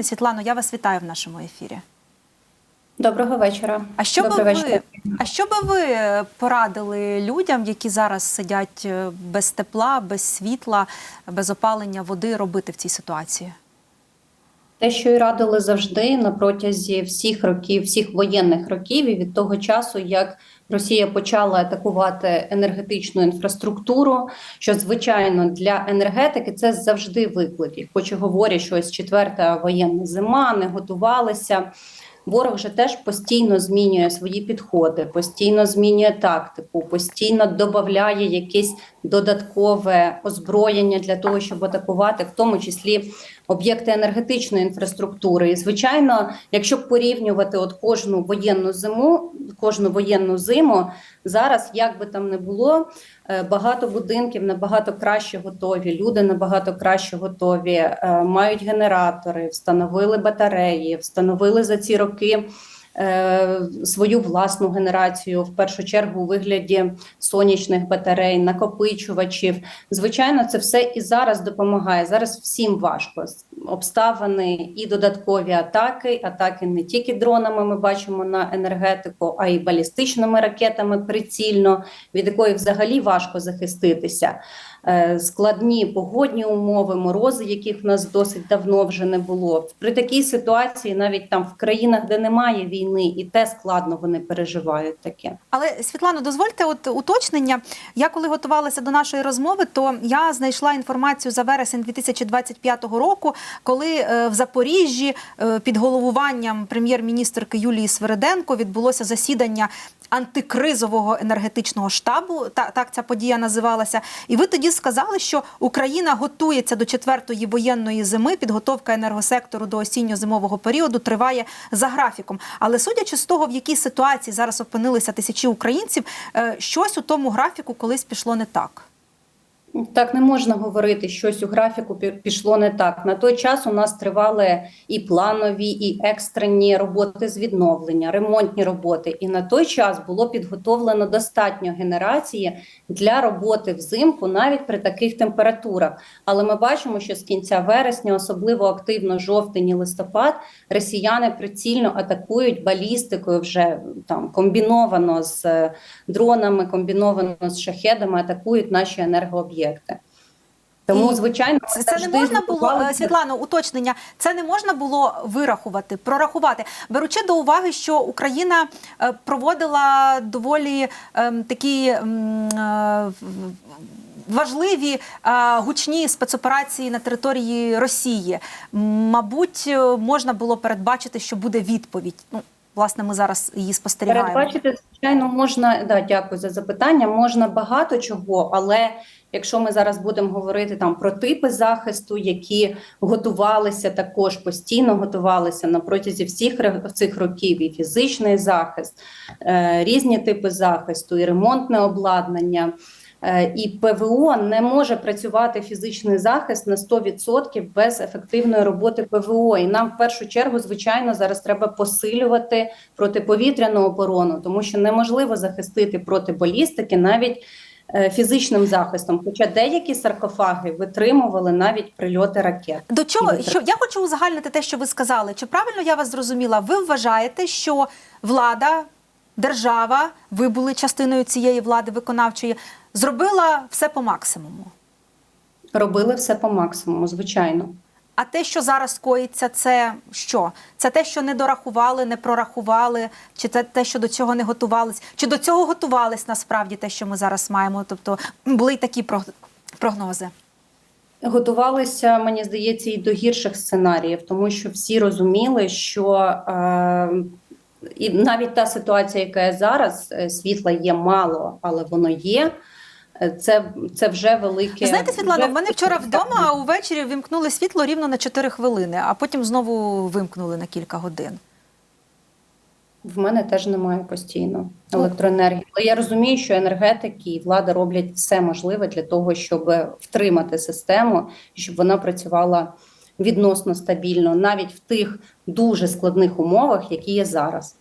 України. Світлано, я вас вітаю в нашому ефірі. Доброго вечора. А що би ви, а що би ви порадили людям, які зараз сидять е, без тепла, без світла, без опалення води, робити в цій ситуації? Те, що і радили завжди на протязі всіх років, всіх воєнних років, і від того часу, як Росія почала атакувати енергетичну інфраструктуру, що звичайно для енергетики це завжди виклик. Хоч і говорять, що ось четверта воєнна зима, не готувалися. Ворог же теж постійно змінює свої підходи, постійно змінює тактику, постійно додає якесь додаткове озброєння для того, щоб атакувати, в тому числі об'єкти енергетичної інфраструктури. І звичайно, якщо порівнювати от кожну воєнну зиму, кожну воєнну зиму, зараз як би там не було, е, багато будинків набагато краще готові. Люди набагато краще готові, е, мають генератори, встановили батареї, встановили за ці роки. Е, Свою власну генерацію в першу чергу у вигляді сонячних батарей, накопичувачів. Звичайно, це все і зараз допомагає. Зараз всім важко. Обставини і додаткові атаки, атаки не тільки дронами. Ми бачимо на енергетику, а й балістичними ракетами прицільно, від якої взагалі важко захиститися. Е, Складні погодні умови, морози, яких в нас досить давно вже не було. При такій ситуації, навіть там в країнах, де немає війни, і те складно вони переживають таке. Але Світлано, дозвольте от уточнення. Я коли готувалася до нашої розмови, то я знайшла інформацію за вересень 2025 року, коли е, в Запоріжжі е, під головуванням прем'єр-міністрки Юлії Свериденко відбулося засідання. Антикризового енергетичного штабу, так, так ця подія називалася. І ви тоді сказали, що Україна готується до четвертої воєнної зими. Підготовка енергосектору до осінньо-зимового періоду триває за графіком. Але судячи з того, в якій ситуації зараз опинилися тисячі українців, е, щось у тому графіку колись пішло не так. Так не можна говорити, щось у графіку пішло не так. На той час у нас тривали і планові, і екстрені роботи з відновлення, ремонтні роботи. І на той час було підготовлено достатньо генерації для роботи взимку, навіть при таких температурах. Але ми бачимо, що з кінця вересня, особливо активно жовтень і листопад, росіяни прицільно атакують балістикою вже там комбіновано з е, дронами, комбіновано з шахедами, атакують наші енергооб'єкти. Тому, І звичайно, Це, це не можна було е, Світлано, уточнення. Це не можна було вирахувати, прорахувати, беручи до уваги, що Україна е, проводила доволі ем, такі ем, е, важливі е, гучні спецоперації на території Росії. Мабуть, можна було передбачити, що буде відповідь. Ну, власне, ми зараз її спостерігаємо. Передбачити, звичайно, можна да, дякую за запитання. Можна багато чого, але якщо ми зараз будемо говорити там про типи захисту, які готувалися також постійно готувалися на протязі всіх цих років, і фізичний захист, е, різні типи захисту, і ремонтне обладнання. Е, І ПВО не може працювати фізичний захист на 100% без ефективної роботи ПВО. І нам в першу чергу, звичайно, зараз треба посилювати протиповітряну оборону, тому що неможливо захистити проти балістики навіть е, фізичним захистом. Хоча деякі саркофаги витримували навіть прильоти ракет. До чого що я хочу узагальнити те, що ви сказали. Чи правильно я вас зрозуміла? Ви вважаєте, що влада, держава, ви були частиною цієї влади виконавчої, зробила все по максимуму? Робили все по максимуму, звичайно. А те, що зараз коїться, це що? Це те, що не дорахували, не прорахували, чи це те, що до цього не готувались, чи до цього готувались насправді те, що ми зараз маємо? Тобто були й такі про- прогнози. Готувалися, мені здається, і до гірших сценаріїв, тому що всі розуміли, що е, і навіть та ситуація, яка є зараз, е, світла є мало, але воно є. Е, Це, це вже велике. Знаєте, Світлана, в мене вчора вдома а увечері вимкнули світло рівно на 4 хвилини, а потім знову вимкнули на кілька годин. В мене теж немає постійно електроенергії. Але я розумію, що енергетики і влада роблять все можливе для того, щоб втримати систему щоб вона працювала відносно стабільно, навіть в тих дуже складних умовах, які є зараз.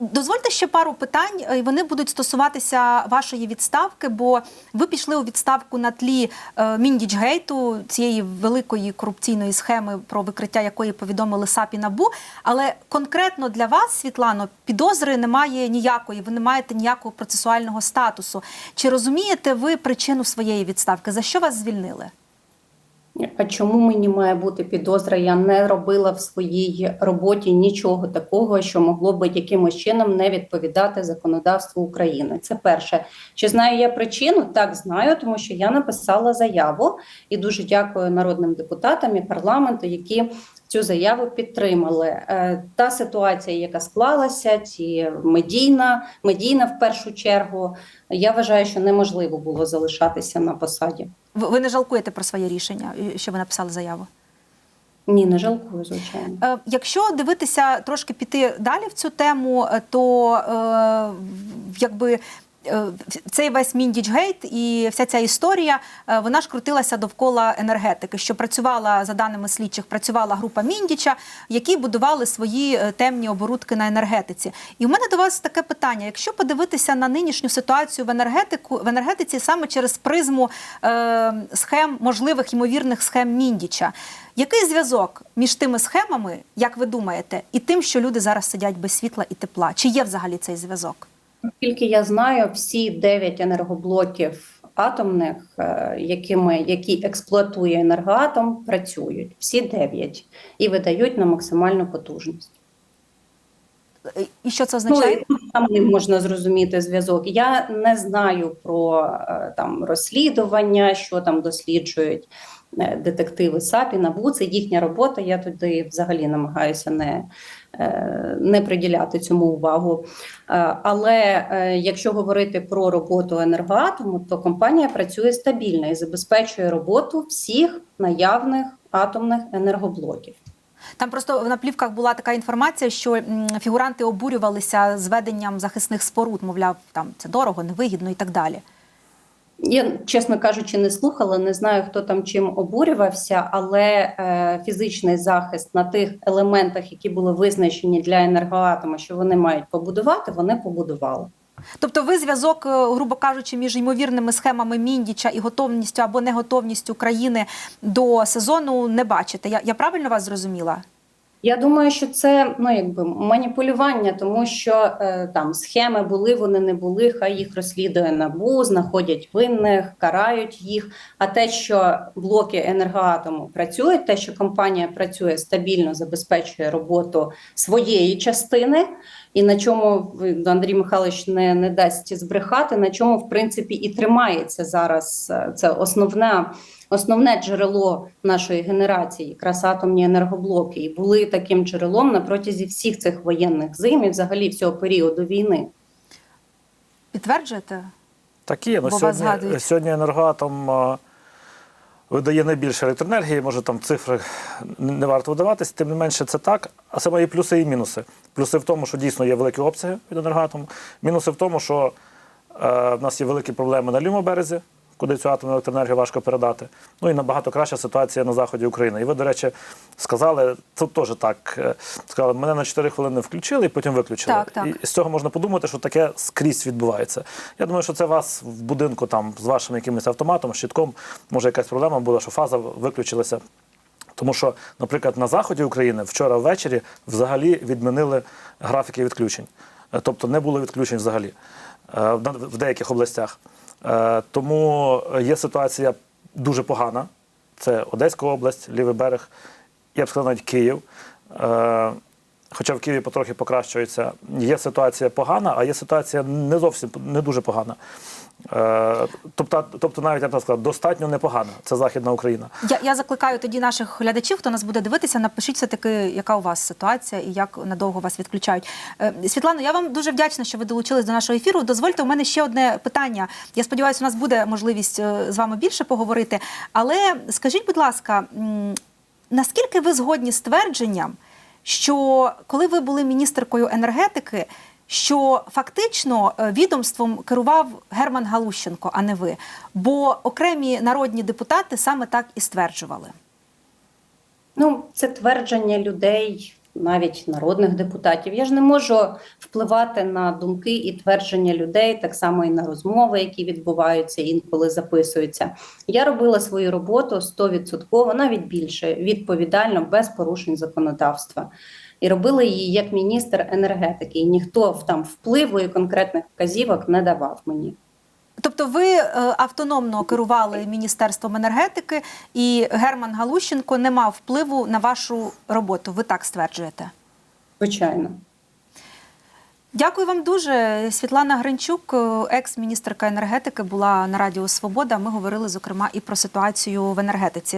Дозвольте ще пару питань, і вони будуть стосуватися вашої відставки, бо ви пішли у відставку на тлі е, Міндічгейту, цієї великої корупційної схеми, про викриття якої повідомили САП і НАБУ. Але конкретно для вас, Світлано, підозри немає ніякої, ви не маєте ніякого процесуального статусу. Чи розумієте ви причину своєї відставки? За що вас звільнили? А чому мені має бути підозра? Я не робила в своїй роботі нічого такого, що могло би якимось чином не відповідати законодавству України. Це перше. Чи знаю я причину? Так знаю, тому що я написала заяву і дуже дякую народним депутатам і парламенту, які цю заяву підтримали. Е, Та ситуація, яка склалася, ці медійна, медійна в першу чергу. Я вважаю, що неможливо було залишатися на посаді. Ви, не жалкуєте про своє рішення, що ви написали заяву? Ні, не жалкую, звичайно. Е, Якщо дивитися трошки піти далі в цю тему, е, то якби. Е, Цей весь Міндічгейт і вся ця історія е, вона ж крутилася довкола енергетики. Що працювала за даними слідчих, працювала група Міндіча, які будували свої е, темні оборудки на енергетиці. І у мене до вас таке питання: якщо подивитися на нинішню ситуацію в енергетику в енергетиці саме через призму е, схем можливих ймовірних схем Міндіча, який зв'язок між тими схемами, як ви думаєте, і тим, що люди зараз сидять без світла і тепла? Чи є взагалі цей зв'язок? Наскільки я знаю, всі дев'ять енергоблоків атомних, е, якими які експлуатує енергоатом, працюють. Всі дев'ять і видають на максимальну потужність. І що це Ну, означає? тут там не можна зрозуміти зв'язок. Я не знаю про е, там розслідування, що там досліджують детективи САПі, НАБУ. Це їхня робота. Я туди взагалі намагаюся не, е, не приділяти цьому увагу. Е, Але е, якщо говорити про роботу енергоатому, то компанія працює стабільно і забезпечує роботу всіх наявних атомних енергоблоків. Там просто на плівках була така інформація, що фігуранти обурювалися зведенням захисних споруд, мовляв, там це дорого, невигідно і так далі. Я, чесно кажучи, не слухала, не знаю, хто там чим обурювався, але е, фізичний захист на тих елементах, які були визначені для енергоатома, що вони мають побудувати, вони побудували. Тобто, ви зв'язок, е, грубо кажучи, між ймовірними схемами Міндіча і готовністю або неготовністю країни до сезону не бачите. Я, я правильно вас зрозуміла? Я думаю, що це ну якби маніпулювання, тому що е, там схеми були, вони не були. Хай їх розслідує набу, знаходять винних, карають їх. А те, що блоки енергоатому працюють, те, що компанія працює стабільно, забезпечує роботу своєї частини, і на чому Андрій Михайлович не, не дасть збрехати, на чому в принципі і тримається зараз е, це основна. Основне джерело нашої генерації, якраз атомні енергоблоки, і були таким джерелом на протязі всіх цих воєнних зим і взагалі всього періоду війни. Підтверджуєте? Так є. Ну, сьогодні, сьогодні енергоатом а, видає найбільше електроенергії, може там цифри не варто видаватись, тим не менше це так. А це мої плюси і мінуси. Плюси в тому, що дійсно є великі обсяги від енергоатому. Мінуси в тому, що е, в нас є великі проблеми на лівому березі, куди цю атомну електроенергію важко передати. Ну і набагато краща ситуація на заході України. І ви, до речі, сказали, це теж так. е, Сказали, мене на 4 хвилини включили і потім виключили. Так, так. І з цього можна подумати, що таке скрізь відбувається. Я думаю, що це вас в будинку там з вашим якимось автоматом, щитком, може якась проблема була, що фаза виключилася. Тому що, наприклад, на заході України вчора ввечері взагалі відмінили графіки відключень. Е, Тобто не було відключень взагалі е, в деяких областях. Е, Тому є ситуація дуже погана. Це Одеська область, лівий берег, я б сказав, навіть Київ. Хоча в Києві потрохи покращується. Є ситуація погана, а є ситуація не зовсім не дуже погана. Е, Тобто, тобто навіть я б сказав, достатньо непогана. Це Західна Україна. Я, я закликаю тоді наших глядачів, хто нас буде дивитися, напишіть все таки, яка у вас ситуація і як надовго вас відключають. Е, Світлано, я вам дуже вдячна, що ви долучились до нашого ефіру. Дозвольте, у мене ще одне питання. Я сподіваюся, у нас буде можливість е, з вами більше поговорити. Але скажіть, будь ласка, наскільки ви згодні з твердженням, що коли ви були міністеркою енергетики, що фактично е, відомством керував Герман Галущенко, а не ви. Бо окремі народні депутати саме так і стверджували. Ну, це твердження людей, навіть народних депутатів. Я ж не можу впливати на думки і твердження людей, так само і на розмови, які відбуваються інколи записуються. Я робила свою роботу 100%, навіть більше відповідально, без порушень законодавства. І робила її як міністр енергетики. І ніхто там впливу і конкретних вказівок не давав мені. Тобто ви е, автономно керували Міністерством енергетики, і Герман Галущенко не мав впливу на вашу роботу. Ви так стверджуєте? Звичайно. Дякую вам дуже. Світлана Гринчук, е, екс-міністерка енергетики, була на Радіо Свобода. Ми говорили зокрема і про ситуацію в енергетиці.